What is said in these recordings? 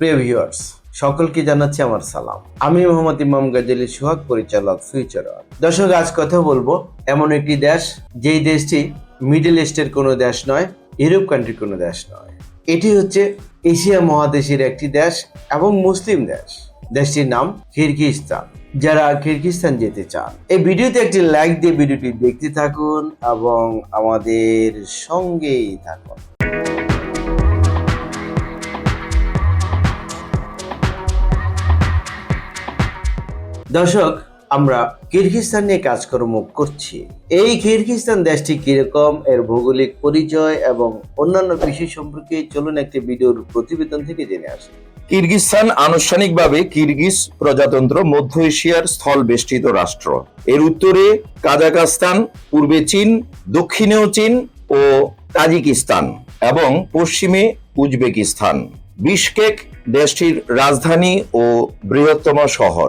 প্রিয় ভিউয়ার্স, সকলকে জানাচ্ছি আমার সালাম। আমি মোহাম্মদ ইমাম গাজী সোহাগ, পরিচালক ফিউচার দর্শক, আজ কথা বলব, এমন একটি দেশ, যেই দেশটি মিডল ইস্টের কোনো দেশ নয় ইউরোপ কান্ট্রির কোনো দেশ নয়। এটি হচ্ছে এশিয়া মহাদেশের একটি দেশ এবং মুসলিম দেশ। দেশটির নাম কিরগিজস্তান যারা কিরগিজস্তান যেতে চান। এই ভিডিওতে একটি লাইক দিয়ে ভিডিওটি দেখতে থাকুন এবং আমাদের সঙ্গেই থাকুন। দর্শক, আমরা কিরগিজস্তান নিয়ে কাজকর্ম করছি। এই কিরগিজস্তান দেশটি কীরকম, এর ভৌগোলিক পরিচয় এবং অন্যান্য বিষয় সম্পর্কে চলুন একটি ভিডিওর প্রতিবেদন থেকে জেনে আসি। কিরগিজস্তান আনুষ্ঠানিকভাবে কিরগিজ প্রজাতন্ত্র মধ্য এশিয়ার স্থল বেষ্টিত রাষ্ট্র। এর উত্তরে কাজাকাস্তান পূর্বে চীন, দক্ষিণেও চীন ও তাজিকিস্তান এবং পশ্চিমে উজবেকিস্তান। বিশকেক দেশটির রাজধানী ও বৃহত্তম শহর।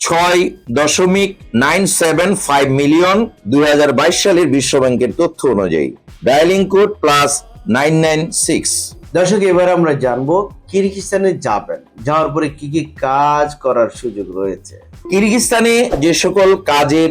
ছয় দশমিক নাইন সেভেন ফাইভ মিলিয়ন দুই সালের বিশ্বব্যাংকের তথ্য অনুযায়ী। Dialling code plus nine nine six. দর্শক এবার আমরা জানব কিরগিস্তানে যাবেন। যাওয়ার পরে কি কি কাজ করার সুযোগ রয়েছে? কিরগিস্তানে যে সকল কাজের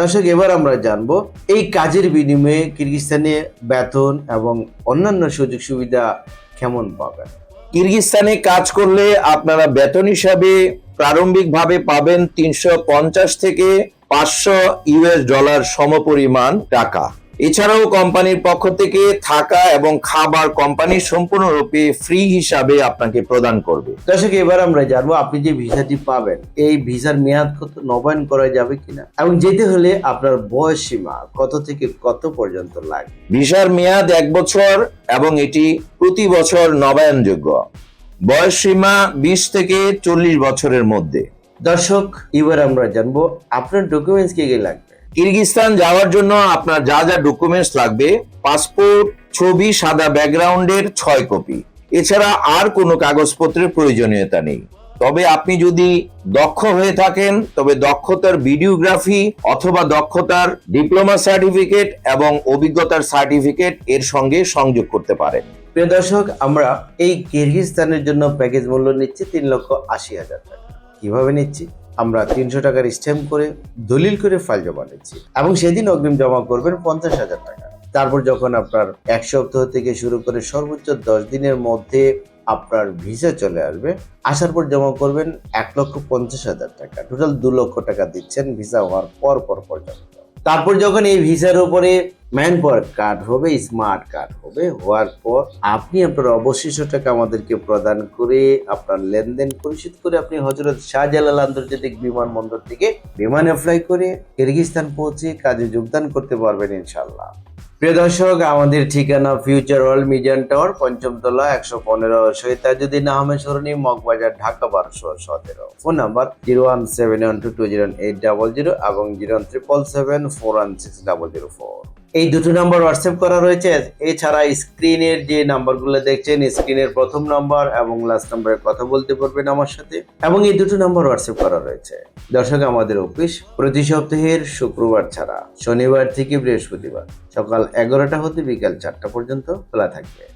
দর্শক, এবার আমরা জানব এই কাজের বিনিময়ে কিরগিজস্তানে বেতন এবং অন্যান্য সুযোগ সুবিধা কেমন পাবেন? কিরগিজস্তানে কাজ করলে আপনারা বেতন হিসাবে প্রারম্ভিকভাবে পাবেন তিনশো পঞ্চাশ থেকে পাঁচশো ইউএস ডলার সমপরিমাণ টাকা। এছাড়াও কোম্পানির পক্ষ থেকে থাকা এবং খাবার কোম্পানি সম্পূর্ণরূপে ফ্রি হিসাবে আপনাকে প্রদান করবে। দর্শক এবার আমরা জানব আপনি যে ভিসাটি পাবেন এই ভিসার মেয়াদ কত নবায়ন করা যাবে কিনা? এবং যেতে হলে আপনার বয়স সীমা কত থেকে কত পর্যন্ত লাগবে ভিসার মেয়াদ এক বছর এবং এটি প্রতি বছর নবায়নযোগ্য। বয়স সীমা বিশ থেকে চল্লিশ বছরের মধ্যে। দর্শক এবার আমরা জানব আপনার ডকুমেন্টস কি কি লাগবে? কিরগিজস্তান যাওয়ার জন্য আপনার যা যা ডকুমেন্টস লাগবে পাসপোর্ট ছবি, সাদা ব্যাকগ্রাউন্ডের ছয় কপি এছাড়া আর কোনো কাগজপত্রের প্রয়োজনীয়তা নেই। তবে আপনি যদি দক্ষ হয়ে থাকেন, তবে দক্ষতার ভিডিওগ্রাফি অথবা দক্ষতার ডিপ্লোমা সার্টিফিকেট এবং অভিজ্ঞতার সার্টিফিকেট এর সঙ্গে সংযোগ করতে পারেন। প্রিয় দর্শক, আমরা এই কিরগিজস্তানের জন্য প্যাকেজ মূল্য নিচ্ছি তিন লক্ষ আশি হাজার টাকা। কীভাবে নিচ্ছি? আমরা তিনশো টাকার স্ট্যাম্প করে দলিল করে ফাইল জমা নিচ্ছি। এবং সেদিন অগ্রিম জমা করবেন পঞ্চাশ হাজার টাকা। তারপর যখন আপনার এক সপ্তাহ থেকে শুরু করে সর্বোচ্চ দশ দিনের মধ্যে আপনার ভিসা চলে আসবে, আসার পর জমা করবেন এক লক্ষ পঞ্চাশ হাজার টাকা। টোটাল দু লক্ষ টাকা দিচ্ছেন ভিসা হওয়ার পর পর পর্যন্ত তারপর যখন এই ভিসার উপরে ম্যান পাওয়ার কার্ড হবে, স্মার্ট কার্ড হবে। হওয়ার পর আপনি আপনার অবশিষ্ট টাকা আমাদেরকে প্রদান করে, আপনার লেনদেন পরিশোধ করে আপনি হজরত শাহজালাল আন্তর্জাতিক বিমানবন্দর থেকে বিমানে ফ্লাই করে কিরগিস্তান পৌঁছে কাজে যোগদান করতে পারবেন ইনশাল্লাহ প্রিয় দর্শক, আমাদের ঠিকানা ফিউচার ওয়ার্ল্ড মিডিয়ান টাওয়ার পঞ্চমতলা একশো পনেরো সৈতাজুদ্দিন আহমেদ সরণি, মগবাজার, ঢাকা, বারোশো সতেরো। Phone number zero one seven one two two zero eight double zero এবং zero one triple seven four one six double zero four. এই দুটো নাম্বার হোয়াটসঅ্যাপ করা রয়েছে। এছাড়া স্ক্রিনের যে নাম্বারগুলো দেখছেন স্ক্রিনের প্রথম নাম্বার এবং লাস্ট নাম্বারে কথা বলতে পারবেন আমার সাথে। এবং এই দুটো নাম্বার হোয়াটসঅ্যাপ করা রয়েছে। দর্শক, আমাদের অফিস প্রতি সপ্তাহের শুক্রবার ছাড়া, শনিবার থেকে বৃহস্পতিবার সকাল এগারোটা হতে বিকাল চারটা পর্যন্ত খোলা থাকবে।